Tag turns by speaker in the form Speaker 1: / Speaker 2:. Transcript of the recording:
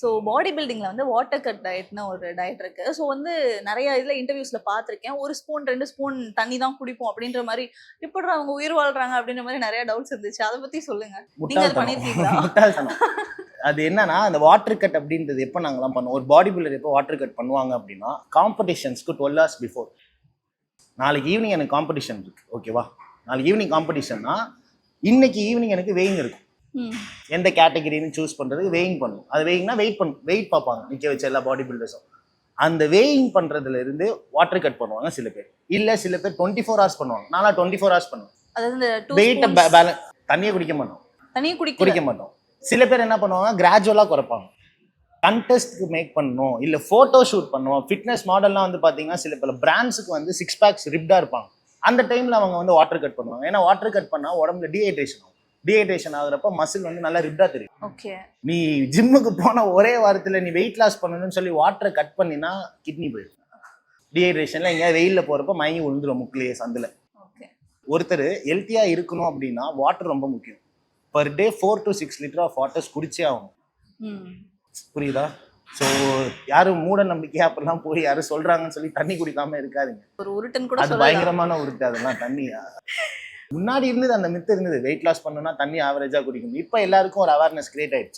Speaker 1: So body பில்டிங்கில் வந்து water cut டயட்னு ஒரு டயட் இருக்கு. ஸோ வந்து நிறைய இதில் இன்டர்வியூஸில் பார்த்துருக்கேன். ஒரு ஸ்பூன் ரெண்டு ஸ்பூன் தண்ணி தான் குடிப்போம் அப்படின்ற மாதிரி. எப்படி அவங்க உயிர் வாழ்றாங்க அப்படின்ற மாதிரி நிறைய டவுட்ஸ் இருந்துச்சு. அதை பற்றி சொல்லுங்க. நீங்க அது
Speaker 2: அது என்னன்னா அந்த வாட்டர் கட் அப்படின்றது எப்போ நாங்கலாம் பண்ணுவோம்? ஒரு பாடி பில்டர் எப்போ வாட்டர் கட் பண்ணுவாங்க அப்படின்னா காம்படிஷன்ஸ்க்கு டுவெல் ஹவர்ஸ் பிஃபோர் நாளைக்கு ஈவினிங் எனக்கு காம்படிஷன் இருக்கு. ஓகேவா நாளைக்கு ஈவினிங் காம்படிஷன்னா இன்னைக்கு ஈவினிங் எனக்கு வெயிங் இருக்கும். எந்த கேட்டகரின்னு சூஸ் பண்ணுறதுக்கு வெயிங் பண்ணும். அது வெயிங்னா வெயிட் பண்ணும் வெயிட் பார்ப்பாங்க. நிற்க வச்ச எல்லா பாடி பில்டர்ஸும் அந்த வெயிங் பண்ணுறதுல இருந்து வாட்டர் கட் பண்ணுவாங்க சில பேர். இல்லை சில பேர் டுவெண்ட்டி ஃபோர் ஹவர்ஸ் பண்ணுவாங்க. நான்லாம் டுவெண்ட்டி ஃபோர் ஹவர்ஸ் பண்ணுவேன் வெயிட்டை பேலன்ஸ் தண்ணியை குடிக்க மாட்டோம்.
Speaker 1: தண்ணியை குடிக்க
Speaker 2: குடிக்க மாட்டோம். சில பேர் என்ன பண்ணுவாங்க? கிராஜுவலாக குறைப்பாங்க. கண்டெஸ்ட்க்கு மேக் பண்ணணும். இல்லை ஃபோட்டோ ஷூட் பண்ணுவோம். ஃபிட்னஸ் மாடல்லாம் வந்து பார்த்தீங்கன்னா சில பல பிராண்ட்ஸுக்கு வந்து சிக்ஸ் பேக்ஸ் ரிப்டாக இருப்பாங்க. அந்த டைமில் அவங்க வந்து வாட்டர் கட் பண்ணுவாங்க. ஏன்னா வாட்டர் கட் பண்ணால் உடம்புல டீஹைட்ரேஷன் ஆகும். டீஹைட்ரேஷன் ஆகுறப்ப மசில் வந்து நல்லா ரிப்டாக தெரியும்.
Speaker 1: ஓகே
Speaker 2: நீ ஜிம்முக்கு போன ஒரே வாரத்தில் நீ வெயிட் லாஸ் பண்ணணும்னு சொல்லி வாட்டரை கட் பண்ணினா கிட்னி போயிடும். டீஹைட்ரேஷனில் எங்கேயாவது வெயிலில் போகிறப்ப மயங்கி விழுந்துரும் முக்கிலேயே சந்தில்.
Speaker 1: ஓகே
Speaker 2: ஒருத்தர் ஹெல்த்தியாக இருக்கணும் அப்படின்னா வாட்டர் ரொம்ப முக்கியம். Per day four to six litre of waters குடிச்சே ஆகணும். புரியுதா? ஸோ யாரும் மூட நம்பிக்கை அப்படிலாம் போய் யாரும் சொல்றாங்கன்னு சொல்லி தண்ணி குடிக்காம இருக்காதீங்க.
Speaker 1: ஒரு உருட்டன் கூட
Speaker 2: அது பயங்கரமான உருட்டு அதெல்லாம் தண்ணி முன்னாடி இருந்தது அந்த மித்து இருந்தது. வெயிட் லாஸ் பண்ணணும்னா தண்ணி ஆவரேஜாக குடிக்கணும். இப்போ எல்லாருக்கும் ஒரு அவேர்னஸ் கிரியேட் ஆயிடுச்சு.